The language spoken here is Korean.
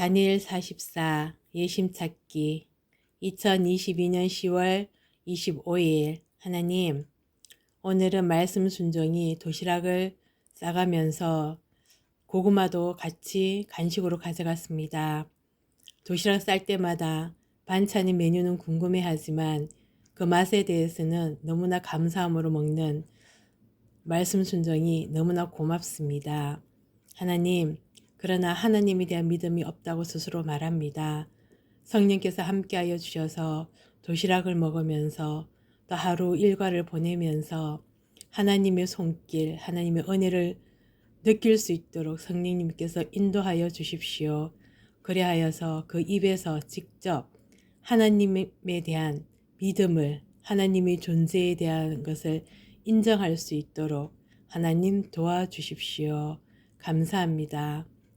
다니엘 44 예심 찾기 2022년 10월 25일 하나님 오늘은 말씀 순종이 도시락을 싸가면서 고구마도 같이 간식으로 가져갔습니다. 도시락 쌀 때마다 반찬의 메뉴는 궁금해하지만 그 맛에 대해서는 너무나 감사함으로 먹는 말씀 순종이 너무나 고맙습니다. 하나님, 그러나 하나님에 대한 믿음이 없다고 스스로 말합니다. 성령께서 함께하여 주셔서 도시락을 먹으면서 또 하루 일과를 보내면서 하나님의 손길, 하나님의 은혜를 느낄 수 있도록 성령님께서 인도하여 주십시오. 그리하여서 그 입에서 직접 하나님에 대한 믿음을 하나님의 존재에 대한 것을 인정할 수 있도록 하나님 도와주십시오. 감사합니다.